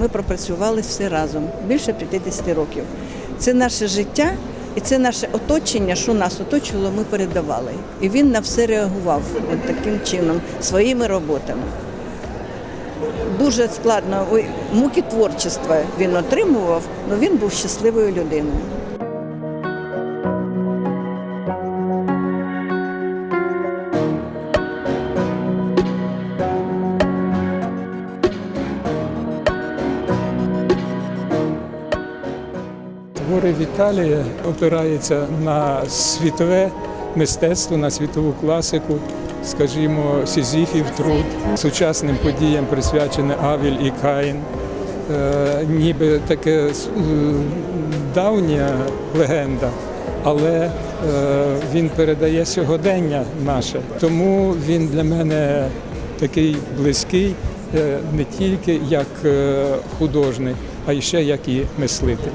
Ми пропрацювали все разом більше 50 років. Це наше життя і це наше оточення, що нас оточило, ми передавали. І він на все реагував от таким чином, своїми роботами. Дуже складно, муки творчества він отримував, але він був щасливою людиною. Твори Віталія опираються на світове мистецтво, на світову класику, скажімо, Сізіфів труд, сучасним подіям присвячене Авіль і Каїн. Е, ніби таке е, давня легенда, але е, він передає сьогодення наше. Тому він для мене такий близький не тільки як художник, а ще як і мислитель.